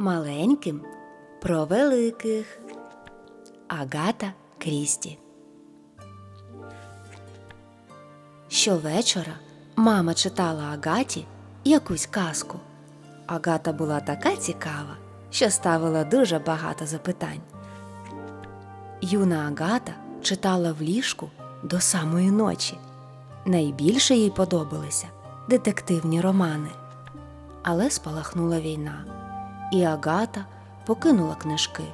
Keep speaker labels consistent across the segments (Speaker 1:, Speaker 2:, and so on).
Speaker 1: маленьким про великих. Агата Крісті. Щовечора мама читала Агаті якусь казку. Агата була така цікава, що ставила дуже багато запитань. Юна Агата читала в ліжку до самої ночі. Найбільше їй подобалися детективні романи. Але спалахнула війна, і Агата покинула книжки.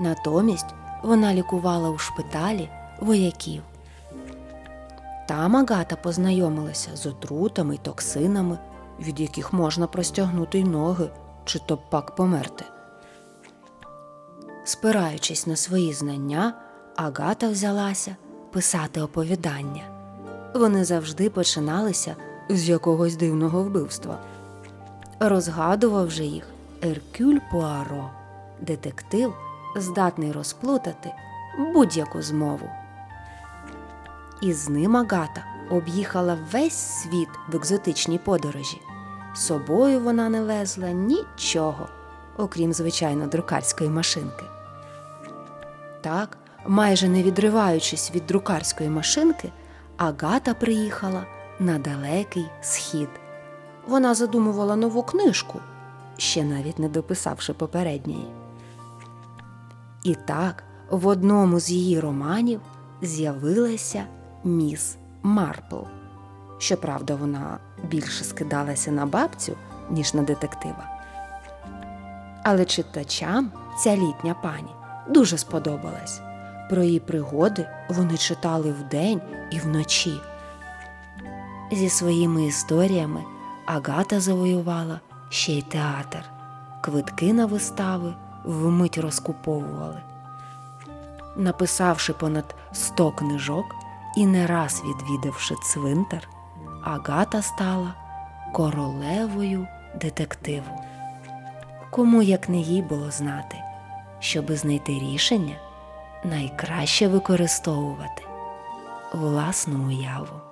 Speaker 1: Натомість вона лікувала у шпиталі вояків. Там Агата познайомилася з отрутами й токсинами, від яких можна простягнути й ноги чи то пак померти. Спираючись на свої знання, Агата взялася писати оповідання. Вони завжди починалися з якогось дивного вбивства. Розгадував же їх Еркюль Пуаро, детектив, здатний розплутати будь-яку змову. І з ним Агата об'їхала весь світ в екзотичній подорожі. Собою вона не везла нічого, окрім звичайно друкарської машинки. Так, майже не відриваючись від друкарської машинки, Агата приїхала на далекий схід. Вона задумувала нову книжку, ще навіть не дописавши попередньої. І так, в одному з її романів з'явилася міс Марпл. Щоправда, вона більше скидалася на бабцю, ніж на детектива. Але читачам ця літня пані дуже сподобалась. Про її пригоди вони читали вдень і вночі. Зі своїми історіями Агата завоювала ще й театр. Квитки на вистави вмить розкуповували. Написавши понад 100 книжок і не раз відвідавши цвинтар, Агата стала королевою детективу. Кому як не їй було знати, щоби знайти рішення, найкраще використовувати власну уяву.